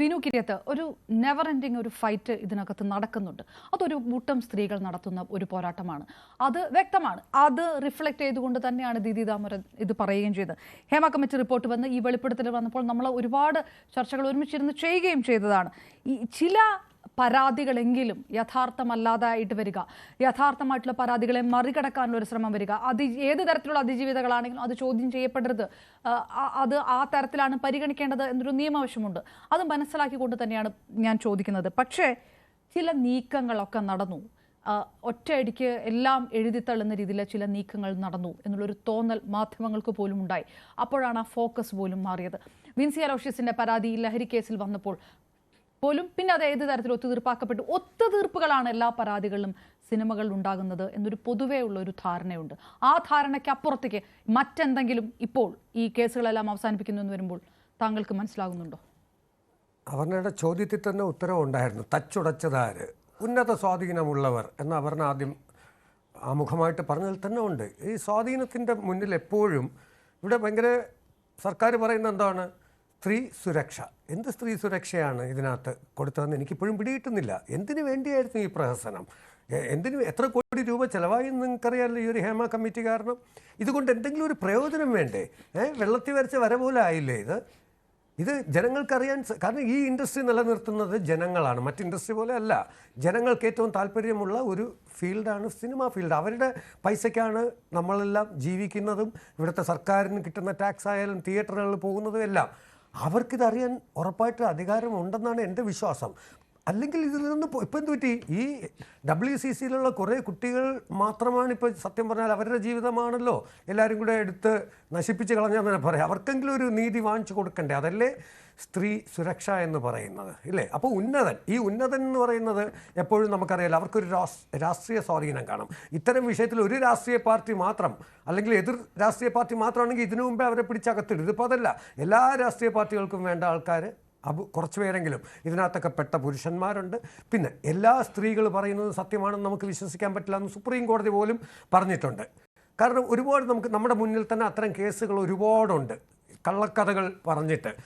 വിനു കിരിയത്ത് ഒരു never ending ഒരു fight ഇതിനകത്ത് നടക്കുന്നുണ്ട്. അതൊരു കൂട്ടം സ്ത്രീകൾ നടത്തുന്ന ഒരു പോരാട്ടമാണ്. അത് വ്യക്തമാണ്. അത് റിഫ്ലക്ട് ചെയ്തുകൊണ്ട് തന്നെയാണ് ദീദി ദാമരൻ ഇത് പറയുകയും ചെയ്തത്. ഹേമ കമ്മിറ്റി റിപ്പോർട്ട് വന്ന് ഈ വെളിപ്പെടുത്തൽ വന്നപ്പോൾ നമ്മൾ ഒരുപാട് ചർച്ചകൾ ഒരുമിച്ചിരുന്ന് ചെയ്യുകയും ചെയ്തതാണ്. ഈ ചില പരാതികളെങ്കിലും യഥാർത്ഥമല്ലാതായിട്ട് വരിക. യഥാർത്ഥമായിട്ടുള്ള പരാതികളെ മറികടക്കാനുള്ള ഒരു ശ്രമം വരിക. അതി ഏത് തരത്തിലുള്ള അതിജീവിതകളാണെങ്കിലും അത് ചോദ്യം ചെയ്യപ്പെടരുത്. അത് ആ തരത്തിലാണ് പരിഗണിക്കേണ്ടത് എന്നൊരു നിയമാവശ്യമുണ്ട് അത് മനസ്സിലാക്കിക്കൊണ്ട് തന്നെയാണ് ഞാൻ ചോദിക്കുന്നത്. പക്ഷേ ചില നീക്കങ്ങളൊക്കെ നടന്നു. ഒറ്റയടിക്ക് എല്ലാം എഴുതിത്തള്ളുന്ന രീതിയിൽ ചില നീക്കങ്ങൾ നടന്നു എന്നുള്ളൊരു തോന്നൽ മാധ്യമങ്ങൾക്ക് പോലും ഉണ്ടായി അപ്പോഴാണ് ആ ഫോക്കസ് പോലും മാറിയത്. വിൻസി അലോഷ്യസിന്റെ പരാതി ലഹരി കേസിൽ വന്നപ്പോൾ പോലും പിന്നെ അത് ഏത് തരത്തിൽ ഒത്തുതീർപ്പാക്കപ്പെട്ടു? ഒത്തുതീർപ്പുകളാണ് എല്ലാ പരാതികളിലും സിനിമകൾ ഉണ്ടാകുന്നത് എന്നൊരു പൊതുവേ ഉള്ള ഒരു ധാരണയുണ്ട്. ആ ധാരണയ്ക്ക് അപ്പുറത്തേക്ക് മറ്റെന്തെങ്കിലും ഇപ്പോൾ ഈ കേസുകളെല്ലാം അവസാനിപ്പിക്കുന്നു എന്ന് വരുമ്പോൾ താങ്കൾക്ക് മനസ്സിലാകുന്നുണ്ടോ? അവരുടെ ചോദ്യത്തിൽ തന്നെ ഉത്തരവുണ്ടായിരുന്നു. തച്ചുടച്ചതാര് ഉന്നത സ്വാധീനമുള്ളവർ എന്ന് അപർണ ആദ്യം ആമുഖമായിട്ട് പറഞ്ഞതിൽ തന്നെ ഉണ്ട്. ഈ സ്വാധീനത്തിന്റെ മുന്നിൽ എപ്പോഴും ഇവിടെ ഭയങ്കര സർക്കാർ പറയുന്ന എന്താണ്? സ്ത്രീ സുരക്ഷ. എന്ത് സ്ത്രീ സുരക്ഷയാണ് ഇതിനകത്ത് കൊടുത്തതെന്ന് എനിക്കിപ്പോഴും പിടികിട്ടുന്നില്ല. എന്തിനു വേണ്ടിയായിരുന്നു ഈ പ്രഹസനം? എന്തിനു എത്ര കോടി രൂപ ചിലവായി നിങ്ങൾക്കറിയാമല്ലോ ഈ ഒരു ഹേമ കമ്മിറ്റി കാരണം? ഇതുകൊണ്ട് എന്തെങ്കിലും ഒരു പ്രയോജനം വേണ്ടേ? വെള്ളത്തിൽ വരച്ച വര പോലെ ആയില്ലേ ഇത്? ഇത് ജനങ്ങൾക്കറിയാൻ കാരണം ഈ ഇൻഡസ്ട്രി നിലനിർത്തുന്നത് ജനങ്ങളാണ്. മറ്റ് ഇൻഡസ്ട്രി പോലെ അല്ല. ജനങ്ങൾക്ക് ഏറ്റവും താല്പര്യമുള്ള ഒരു ഫീൽഡാണ് സിനിമ ഫീൽഡ്. അവരുടെ പൈസയ്ക്കാണ് നമ്മളെല്ലാം ജീവിക്കുന്നതും ഇവിടുത്തെ സർക്കാരിന് കിട്ടുന്ന ടാക്സ് ആയാലും തിയേറ്ററുകളിൽ പോകുന്നതും എല്ലാം അവർക്കിതറിയാൻ ഉറപ്പായിട്ട് അധികാരമുണ്ടെന്നാണ് എന്റെ വിശ്വാസം. അല്ലെങ്കിൽ ഇതിൽ നിന്ന് ഇപ്പം എന്ത് പറ്റി? ഈ ഡബ്ല്യു സി സിയിലുള്ള കുറേ കുട്ടികൾ മാത്രമാണ് ഇപ്പോൾ സത്യം പറഞ്ഞാൽ അവരുടെ ജീവിതമാണല്ലോ. എല്ലാവരും കൂടെ എടുത്ത് നശിപ്പിച്ച് കളഞ്ഞാൽ തന്നെ പറയാം? അവർക്കെങ്കിലും ഒരു നീതി വാങ്ങിച്ചു കൊടുക്കണ്ടേ? അതല്ലേ സ്ത്രീ സുരക്ഷ എന്ന് പറയുന്നത് ഇല്ലേ? അപ്പോൾ ഉന്നതൻ ഈ ഉന്നതൻ എന്ന് പറയുന്നത് എപ്പോഴും നമുക്കറിയാലോ അവർക്കൊരു രാഷ്ട്രീയ സ്വാധീനം കാണും. ഇത്തരം വിഷയത്തിൽ ഒരു രാഷ്ട്രീയ പാർട്ടി മാത്രം അല്ലെങ്കിൽ എതിർ രാഷ്ട്രീയ പാർട്ടി മാത്രമാണെങ്കിൽ ഇതിനു മുമ്പേ അവരെ പിടിച്ചകത്തിടും. ഇതിപ്പോൾ അതല്ല എല്ലാ രാഷ്ട്രീയ പാർട്ടികൾക്കും വേണ്ട ആൾക്കാർ അബ് കുറച്ച് പേരെങ്കിലും. ഇതിനകത്തൊക്കെ പെട്ട പുരുഷന്മാരുണ്ട്. പിന്നെ എല്ലാ സ്ത്രീകൾ പറയുന്നത് സത്യമാണെന്ന് നമുക്ക് വിശ്വസിക്കാൻ പറ്റില്ല എന്ന് സുപ്രീം കോടതി പോലും പറഞ്ഞിട്ടുണ്ട്. കാരണം ഒരുപാട് നമുക്ക് നമ്മുടെ മുന്നിൽ തന്നെ അത്തരം കേസുകൾ ഒരുപാടുണ്ട്. കള്ളക്കഥകൾ പറഞ്ഞിട്ട്.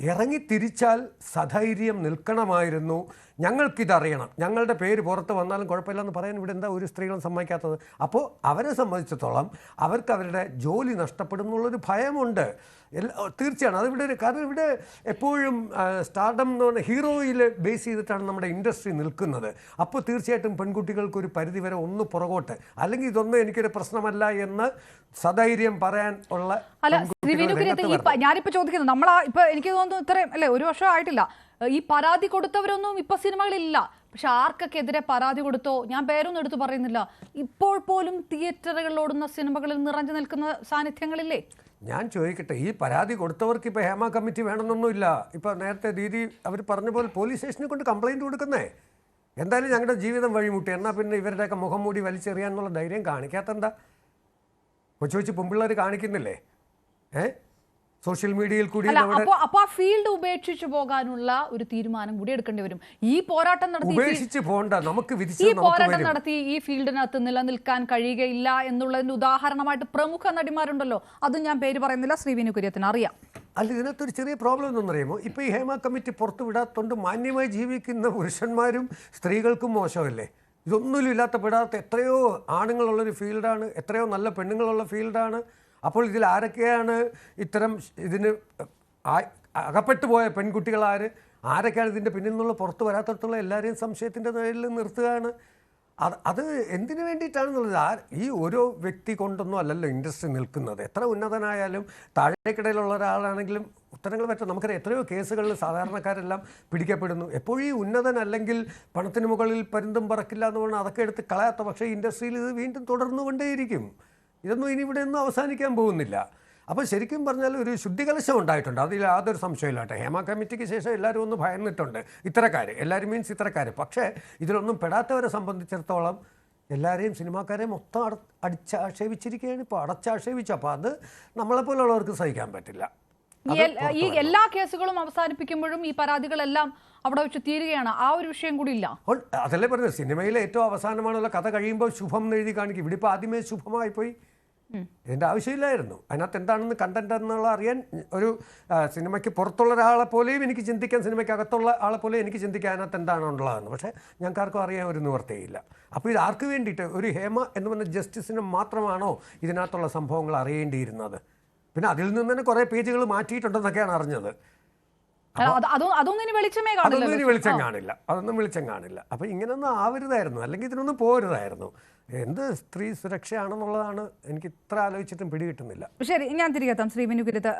ഇറങ്ങി തിരിച്ചാൽ സധൈര്യം നിൽക്കണമായിരുന്നു. ഞങ്ങൾക്കിതറിയണം. ഞങ്ങളുടെ പേര് പുറത്ത് വന്നാലും കുഴപ്പമില്ലെന്ന് പറയാൻ ഇവിടെ എന്താ ഒരു സ്ത്രീകളും സമ്മതിക്കാത്തത്? അപ്പോൾ അവരെ സംബന്ധിച്ചിടത്തോളം അവർക്ക് അവരുടെ ജോലി നഷ്ടപ്പെടും എന്നുള്ളൊരു ഭയമുണ്ട് എല്ലാ തീർച്ചയാണ്. അതിവിടെ ഒരു കാരണം ഇവിടെ എപ്പോഴും സ്റ്റാർഡം എന്ന് പറഞ്ഞ ഹീറോയിൽ ബേസ് ചെയ്തിട്ടാണ് നമ്മുടെ ഇൻഡസ്ട്രി നിൽക്കുന്നത്. അപ്പോൾ തീർച്ചയായിട്ടും പെൺകുട്ടികൾക്ക് ഒരു പരിധി വരെ ഒന്ന് പുറകോട്ട്. അല്ലെങ്കിൽ ഇതൊന്നും എനിക്കൊരു പ്രശ്നമല്ല എന്ന് സധൈര്യം പറയാൻ ഉള്ള രംഗത്ത് ഈ ഞാനിപ്പോ ചോദിക്കുന്നത് നമ്മളാ ഇപ്പൊ എനിക്ക് തോന്നുന്നു ഇത്രയും അല്ലെ ഒരു വർഷം ആയിട്ടില്ല. ഈ പരാതി കൊടുത്തവരൊന്നും ഇപ്പൊ സിനിമകളില്ല പക്ഷെ ആർക്കൊക്കെ എതിരെ പരാതി കൊടുത്തോ? ഞാൻ പേരൊന്നും എടുത്തു പറയുന്നില്ല. ഇപ്പോൾ പോലും തിയേറ്ററുകളിൽ ഓടുന്ന സിനിമകളിൽ നിറഞ്ഞു നിൽക്കുന്ന സാന്നിധ്യങ്ങളില്ലേ? ഞാൻ ചോദിക്കട്ടെ ഈ പരാതി കൊടുത്തവർക്ക് ഇപ്പോൾ ഹേമ കമ്മിറ്റി വേണമെന്നൊന്നുമില്ല. ഇപ്പോൾ നേരത്തെ ദീദി അവർ പറഞ്ഞ പോലെ പോലീസ് സ്റ്റേഷനെ കൊണ്ട് കംപ്ലൈന്റ് കൊടുക്കുന്നേ. എന്തായാലും ഞങ്ങളുടെ ജീവിതം വഴിമുട്ടി. എന്നാൽ പിന്നെ ഇവരുടെയൊക്കെ മുഖം മൂടി വലിച്ചെറിയാനുള്ള ധൈര്യം കാണിക്കാത്തെന്താ കൊച്ചു കൊച്ചു പെമ്പിള്ളേർ കാണിക്കുന്നില്ലേ? സോഷ്യൽ മീഡിയയിൽ കൂടി അപ്പോ ആ ഫീൽഡ് ഉപേക്ഷിച്ചു പോകാനുള്ള ഒരു തീരുമാനം കൂടി എടുക്കേണ്ടി വരും. ഈ പോരാട്ടം നടത്തി ഉപേക്ഷിച്ച് പോകണ്ട നമുക്ക് ഈ പോരാട്ടം നടത്തി ഈ ഫീൽഡിനകത്ത് നിലനിൽക്കാൻ കഴിയുകയില്ല എന്നുള്ളതിന്റെ ഉദാഹരണമായിട്ട് പ്രമുഖ നടിമാരുണ്ടല്ലോ. അത് ഞാൻ പേര് പറയുന്നില്ല ശ്രീവിനു കുര്യത്തിന് അറിയാം. അല്ല ഇതിനകത്ത് ഒരു ചെറിയ പ്രോബ്ലം എന്തെന്നറിയുമോ ഇപ്പോൾ ഈ ഹേമ കമ്മിറ്റി പുറത്തു വിടാത്തോണ്ട് മാന്യമായി ജീവിക്കുന്ന പുരുഷന്മാരും സ്ത്രീകൾക്കും മോശമല്ലേ? ഇതൊന്നും ഇല്ലാത്ത പെടാത്ത എത്രയോ ആണുങ്ങളുള്ളൊരു ഫീൽഡാണ് എത്രയോ നല്ല പെണ്ണുങ്ങളുള്ള ഫീൽഡാണ്. അപ്പോൾ ഇതിൽ ആരൊക്കെയാണ് ഇത്തരം ഇതിന് അകപ്പെട്ടു പോയ പെൺകുട്ടികൾ ആര്? ആരൊക്കെയാണ് ഇതിന്റെ പിന്നിൽ നിന്നുള്ള പുറത്ത് വരാത്തടത്തുള്ള എല്ലാവരെയും സംശയത്തിന്റെ നിഴലിൽ നിർത്തുകയാണ്? അത് അത് എന്തിനു വേണ്ടിയിട്ടാണെന്നുള്ളത്? ആ ഈ ഓരോ വ്യക്തി കൊണ്ടൊന്നും അല്ലല്ലോ ഇൻഡസ്ട്രി നിൽക്കുന്നത്. എത്ര ഉന്നതനായാലും താഴേക്കിടയിലുള്ള ഒരാളാണെങ്കിലും ഉത്തരങ്ങൾ പറ്റും നമുക്കറിയാം എത്രയോ കേസുകളിൽ സാധാരണക്കാരെല്ലാം പിടിക്കപ്പെടുന്നു. എപ്പോഴും ഈ ഉന്നതൻ അല്ലെങ്കിൽ പണത്തിന് മുകളിൽ പരുന്തും പറക്കില്ല എന്ന് പറഞ്ഞാൽ അതൊക്കെ എടുത്ത് കളയാത്ത പക്ഷേ ഇൻഡസ്ട്രിയിൽ ഇത് വീണ്ടും തുടർന്നുകൊണ്ടേയിരിക്കും. ഇതൊന്നും ഇനി ഇവിടെ ഒന്നും അവസാനിക്കാൻ പോകുന്നില്ല. അപ്പോൾ ശരിക്കും പറഞ്ഞാൽ ഒരു ശുദ്ധികലശം ഉണ്ടായിട്ടുണ്ട്. അതിൽ യാതൊരു സംശയമില്ലാട്ടെ ഹേമ കമ്മിറ്റിക്ക് ശേഷം എല്ലാവരും ഒന്ന് ഭയന്നിട്ടുണ്ട്. ഇത്തരക്കാർ എല്ലാവരും മീൻസ് ഇത്തരക്കാർ. പക്ഷേ ഇതിലൊന്നും പെടാത്തവരെ സംബന്ധിച്ചിടത്തോളം എല്ലാവരെയും സിനിമാക്കാരെ മൊത്തം അട അടിച്ചാക്ഷേപിച്ചിരിക്കുകയാണ്. ഇപ്പോൾ അടച്ചാക്ഷേപിച്ചു. അപ്പോൾ അത് നമ്മളെപ്പോലുള്ളവർക്ക് സഹിക്കാൻ പറ്റില്ല. ഈ എല്ലാ കേസുകളും അവസാനിപ്പിക്കുമ്പോഴും ഈ പരാതികളെല്ലാം അവിടെ വെച്ച് തീരുകയാണ്. ആ ഒരു വിഷയം കൂടി ഇല്ല. അതല്ലേ പറഞ്ഞത്? സിനിമയിലെ ഏറ്റവും അവസാനമാണല്ലോ കഥ കഴിയുമ്പോൾ ശുഭം എന്ന് എഴുതി കാണിക്കും. ഇവിടെ ഇപ്പോൾ ആദ്യമേ ശുഭമായി പോയി ഇതിന്റെ ആവശ്യമില്ലായിരുന്നു. അതിനകത്ത് എന്താണെന്ന് കണ്ടന്റ് എന്നുള്ള അറിയാൻ ഒരു സിനിമയ്ക്ക് പുറത്തുള്ള ഒരാളെ പോലെയും എനിക്ക് ചിന്തിക്കാൻ സിനിമയ്ക്ക് അകത്തുള്ള ആളെ പോലെയും എനിക്ക് ചിന്തിക്കാൻ അതിനകത്ത് എന്താണുള്ളതെന്ന്. പക്ഷേ ഞങ്ങൾക്കാർക്കും അറിയാൻ ഒരു നിവർത്തിയില്ല. അപ്പോൾ ഇത് ആർക്ക് വേണ്ടിയിട്ട്? ഒരു ഹേമ എന്ന് പറഞ്ഞ ജസ്റ്റിസിന് മാത്രമാണോ ഇതിനകത്തുള്ള സംഭവങ്ങൾ അറിയേണ്ടിയിരുന്നത്? പിന്നെ അതിൽ നിന്ന് തന്നെ കുറേ പേജുകൾ മാറ്റിയിട്ടുണ്ടെന്നൊക്കെയാണ് അറിഞ്ഞത്. അതൊന്നും ഇനി വെളിച്ചം കാണില്ല. അതൊന്നും വെളിച്ചം കാണില്ല. അപ്പം ഇങ്ങനൊന്നും ആവരുതായിരുന്നു. അല്ലെങ്കിൽ ഇതിനൊന്നും പോരുതായിരുന്നു. എന്ത് സ്ത്രീ സുരക്ഷയാണെന്നുള്ളതാണ് എനിക്ക് ഇത്ര ആലോചിച്ചിട്ടും പിടികിട്ടുന്നില്ല. ശരി ഞാൻ തിരികെത്താം ശ്രീ വിനുകുരുത്ത്